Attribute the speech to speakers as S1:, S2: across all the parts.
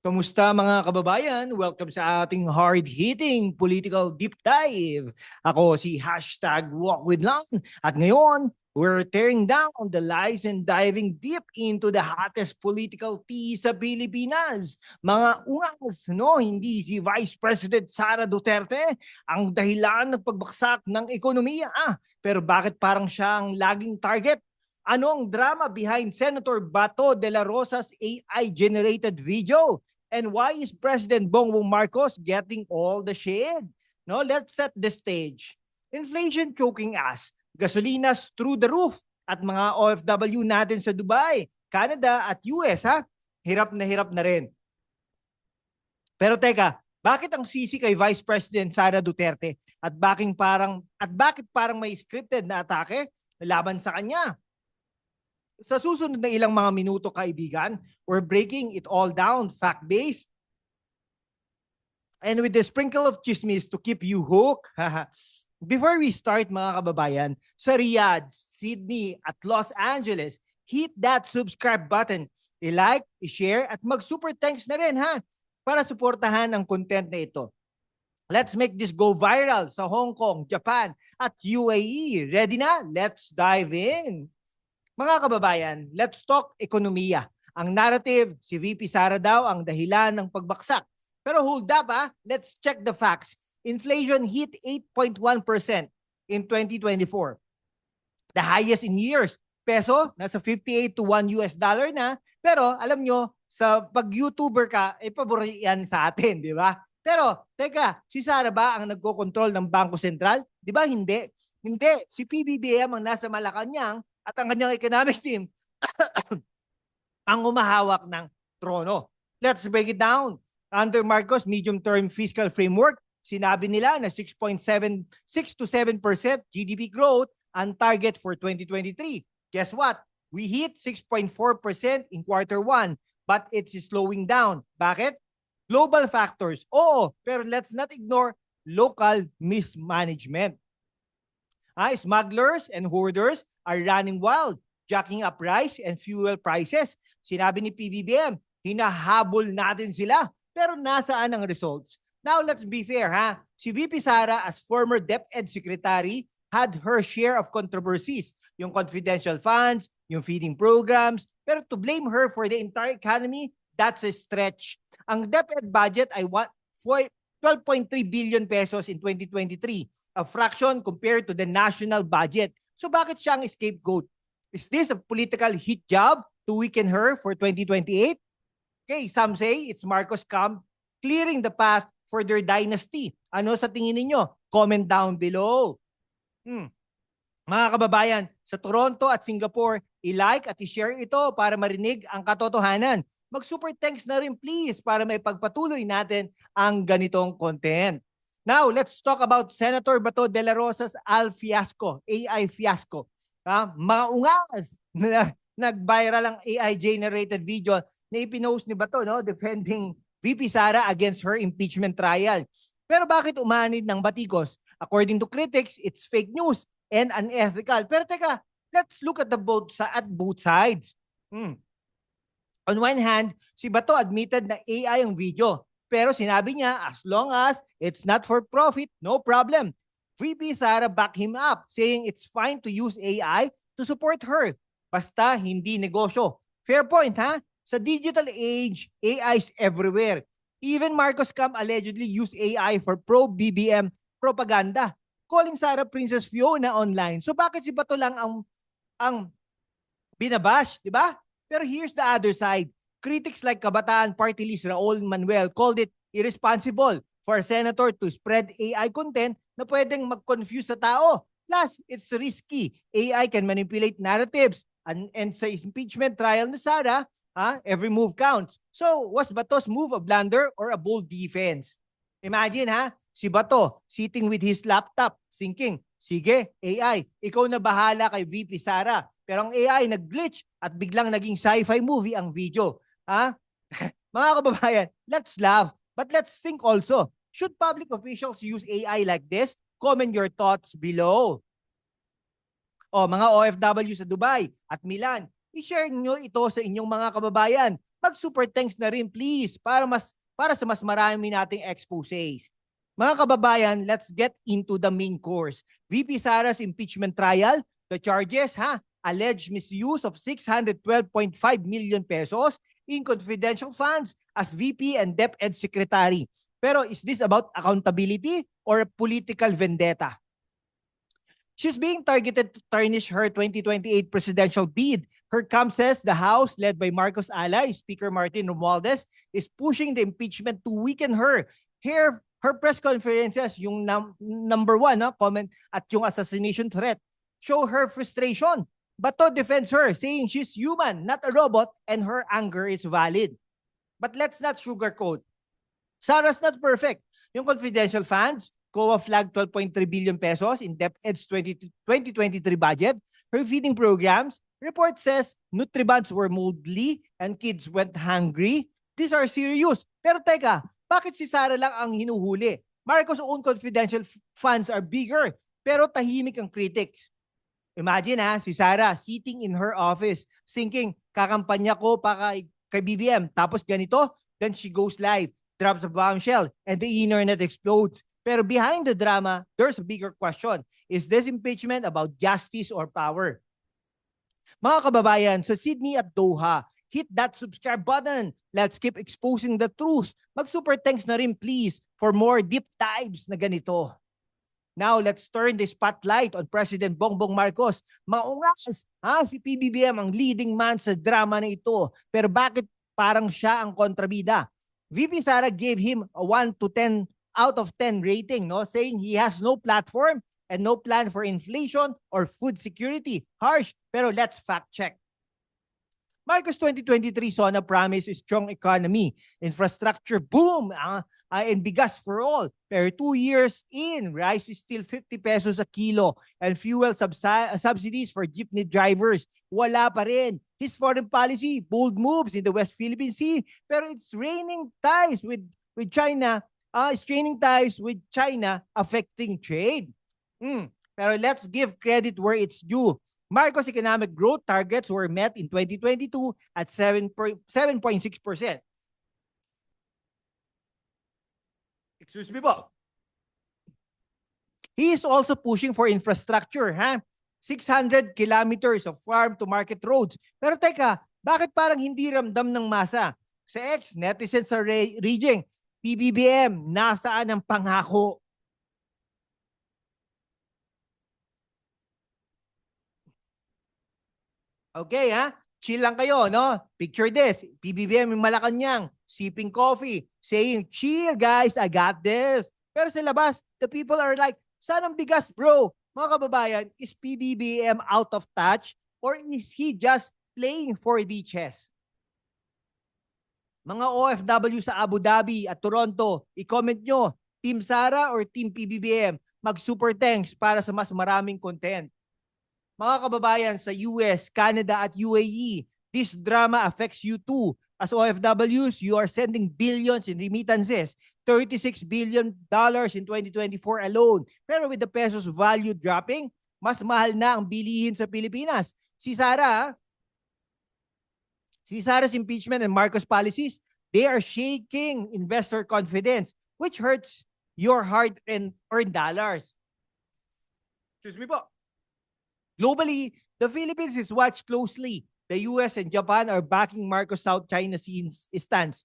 S1: Kamusta mga kababayan? Welcome sa ating hard-hitting political deep dive. Ako si hashtag Walk with Lang at ngayon we're tearing down the lies and diving deep into the hottest political tea sa Pilipinas. Mga ungas, no? Hindi si Vice President Sara Duterte ang dahilan ng pagbaksak ng ekonomiya. Ah, pero bakit parang siya ang laging target ano ang drama behind Senator Bato de la Rosa's AI-generated video? And why is President Bongbong Marcos getting all the shade? No, let's set the stage. Inflation choking us, gasolinas through the roof, at mga OFW natin sa Dubai, Canada at US ha, hirap na hirap na rin. Pero teka, bakit ang sisi kay Vice President Sara Duterte at bakit parang at bakit parang may scripted na atake laban sa kanya? Sa susunod na ilang mga minuto kaibigan, we're breaking it all down, fact-based, and with the sprinkle of chismis to keep you hooked. Before we start mga kababayan, sa Riyadh, Sydney at Los Angeles, hit that subscribe button, i-like, i-share at mag-super thanks na rin ha para suportahan ang content na ito. Let's make this go viral sa Hong Kong, Japan at UAE. Ready na? Let's dive in. Mga kababayan, let's talk ekonomiya. Ang narrative, si VP Sara daw ang dahilan ng pagbaksak. Pero hold up ah, let's check the facts. Inflation hit 8.1% in 2024. The highest in years. Peso, nasa 58 to 1 US dollar na. Pero alam nyo, sa pag-YouTuber ka, eh pabor yan sa atin, di ba? Pero, teka, si Sara ba ang nagko-control ng Bangko Sentral? Di ba hindi? Hindi. Si PBBM ang nasa Malacanang at ang kanyang economic team ang umahawak ng trono. Let's break it down. Under Marcos medium-term fiscal framework, sinabi nila na 6.7 6 to 7% GDP growth ang target for 2023. Guess what? We hit 6.4% in quarter 1, but it's slowing down. Bakit? Global factors. Oo, pero let's not ignore local mismanagement. Ah, smugglers and hoarders are running wild, jacking up rice and fuel prices. Sinabi ni PBBM, hinahabol natin sila. Pero nasaan ang results? Now, let's be fair, ha? Si VP Sara as former DepEd Secretary had her share of controversies. Yung confidential funds, yung feeding programs. Pero to blame her for the entire economy, that's a stretch. Ang DepEd budget ay what, 12.3 billion pesos in 2023, a fraction compared to the national budget. So bakit siya ang scapegoat? Is this a political hit job to weaken her for 2028? Okay, some say it's Marcos Camp clearing the path for their dynasty. Ano sa tingin ninyo? Comment down below. Hmm. Mga kababayan, sa Toronto at Singapore, i-like at i-share ito para marinig ang katotohanan. Mag-super thanks na rin please para may pagpatuloy natin ang ganitong content. Now, let's talk about Senator Bato de la Rosa's Al fiasco, AI fiasco. Ha? Mga ungas na nag-viral ang AI-generated video na ipinost ni Bato, no? defending VP Sara against her impeachment trial. Pero bakit umanid ng batikos? According to critics, it's fake news and unethical. Pero teka, let's look at the both sa at both sides. Hmm. On one hand, si Bato admitted na AI ang video. Pero sinabi niya, as long as it's not for profit, no problem. VP Sara back him up, saying it's fine to use AI to support her. Basta hindi negosyo. Fair point, ha? Sa digital age, AI is everywhere. Even Marcos Camp allegedly used AI for pro-BBM propaganda, calling Sarah Princess Fiona online. So bakit si Bato lang ang ang binabash, di ba? Pero here's the other side. Critics like Kabataan Party List Raul Manuel called it irresponsible for a senator to spread AI content na pwedeng mag-confuse sa tao. Plus, it's risky. AI can manipulate narratives. And, and sa impeachment trial ni Sara, ah, every move counts. So, was Bato's move a blunder or a bold defense? Imagine ha, si Bato sitting with his laptop thinking, sige, AI, ikaw na bahala kay VP Sara. Pero ang AI nag-glitch at biglang naging sci-fi movie ang video. Ha? Mga kababayan, let's laugh. But let's think also, should public officials use AI like this? Comment your thoughts below. O mga OFW sa Dubai at Milan, i-share nyo ito sa inyong mga kababayan. mag-super thanks na rin please para mas para sa mas marami nating exposes. Mga kababayan, let's get into the main course. VP Sara's impeachment trial, the charges ha, alleged misuse of 612.5 million pesos in confidential funds as VP and DepEd Secretary. Pero is this about accountability or political vendetta? She's being targeted to tarnish her 2028 presidential bid. Her camp says the House, led by Marcos ally, Speaker Martin Romualdez, is pushing the impeachment to weaken her. Here, her press conferences, yung num- number one na comment at yung assassination threat, show her frustration. Bato defends her, saying she's human, not a robot, and her anger is valid. But let's not sugarcoat. Sarah's not perfect. Yung confidential funds, COA flagged 12.3 billion pesos in DepEd's 20, 2023 budget. Her feeding programs, report says Nutribans were moldly and kids went hungry. These are serious. Pero teka, bakit si Sarah lang ang hinuhuli? Marcos' own confidential funds are bigger, pero tahimik ang critics. Imagine ha, si Sarah sitting in her office thinking, kakampanya ko pa kay, kay BBM. Tapos ganito, then she goes live, drops a bombshell, and the internet explodes. Pero behind the drama, there's a bigger question. Is this impeachment about justice or power? Mga kababayan, sa Sydney at Doha, hit that subscribe button. Let's keep exposing the truth. Mag-super thanks na rin please for more deep dives na ganito. Now, let's turn the spotlight on President Bongbong Marcos. Maungas, ha, si PBBM ang leading man sa drama na ito. Pero bakit parang siya ang kontrabida? VP Sara gave him a 1 to 10 out of 10 rating, no? saying he has no platform and no plan for inflation or food security. Harsh, pero let's fact check. Marcos 2023 saw na promise a strong economy, infrastructure boom, ah, ah, and bigas for all. Pero two years in, rice is still 50 pesos a kilo and fuel subsi- subsidies for jeepney drivers. Wala pa rin. His foreign policy, bold moves in the West Philippine Sea, pero it's raining ties with, with China, uh, straining ties with China affecting trade. Hmm, Pero let's give credit where it's due. Marcos' economic growth targets were met in 2022 at 7 per- 7.6%. Excuse me po. He is also pushing for infrastructure, ha? 600 kilometers of farm to market roads. Pero teka, bakit parang hindi ramdam ng masa? Sa ex, netizens sa re- region, PBBM, nasaan ang pangako? Okay, ha? Chill lang kayo, no? Picture this. PBBM in Malacanang, sipping coffee, saying, chill guys, I got this. Pero sa labas, the people are like, saan ang bigas, bro? Mga kababayan, is PBBM out of touch or is he just playing 4D chess? Mga OFW sa Abu Dhabi at Toronto, i-comment nyo, Team Sara or Team PBBM, mag-super thanks para sa mas maraming content. Mga kababayan sa US, Canada at UAE, this drama affects you too. As OFWs, you are sending billions in remittances, 36 billion dollars in 2024 alone. Pero with the peso's value dropping, mas mahal na ang bilihin sa Pilipinas. Si Sara, si Sara's impeachment and Marcos policies, they are shaking investor confidence, which hurts your hard-earned earned dollars. Excuse me po. Globally, the Philippines is watched closely. The US and Japan are backing Marcos South China Sea stance.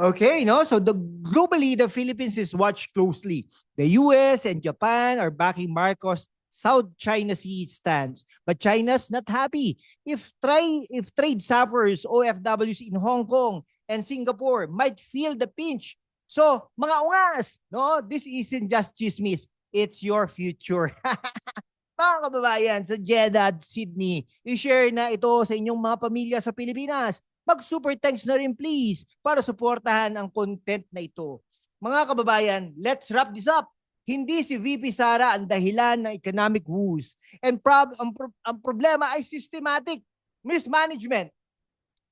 S1: Okay, no? So the globally the Philippines is watched closely. The US and Japan are backing Marcos South China Sea stance. But China's not happy. If try if trade suffers, OFWs in Hong Kong and Singapore might feel the pinch. So, mga ungas, no? This isn't just chismis. It's your future. mga kababayan sa Jeddah at Sydney, i-share na ito sa inyong mga pamilya sa Pilipinas. Mag-super thanks na rin please para suportahan ang content na ito. Mga kababayan, let's wrap this up. Hindi si VP Sara ang dahilan ng economic woes. And prob- ang, pro- ang problema ay systematic mismanagement.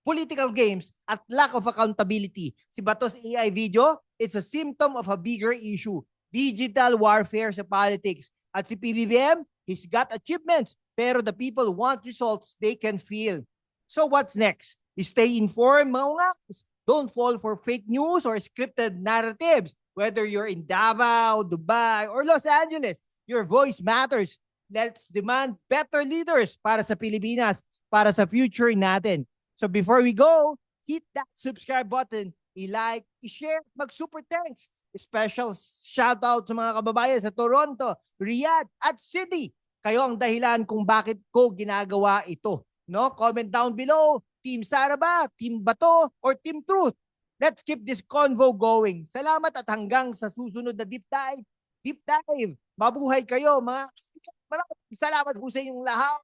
S1: political games, at lack of accountability. Si Batos AI video, it's a symptom of a bigger issue. Digital warfare sa politics. At si PBBM, he's got achievements, pero the people want results they can feel. So what's next? Stay informed, mga ungas. Don't fall for fake news or scripted narratives. Whether you're in Davao, Dubai, or Los Angeles, your voice matters. Let's demand better leaders para sa Pilipinas, para sa future natin. So before we go, hit that subscribe button, i-like, i-share, mag-super thanks. Special shout out sa mga kababayan sa Toronto, Riyadh, at Sydney. Kayo ang dahilan kung bakit ko ginagawa ito. No? Comment down below, Team Sara ba, Team Bato, or Team Truth. Let's keep this convo going. Salamat at hanggang sa susunod na deep dive. Deep dive. Mabuhay kayo mga salamat po sa inyong lahat.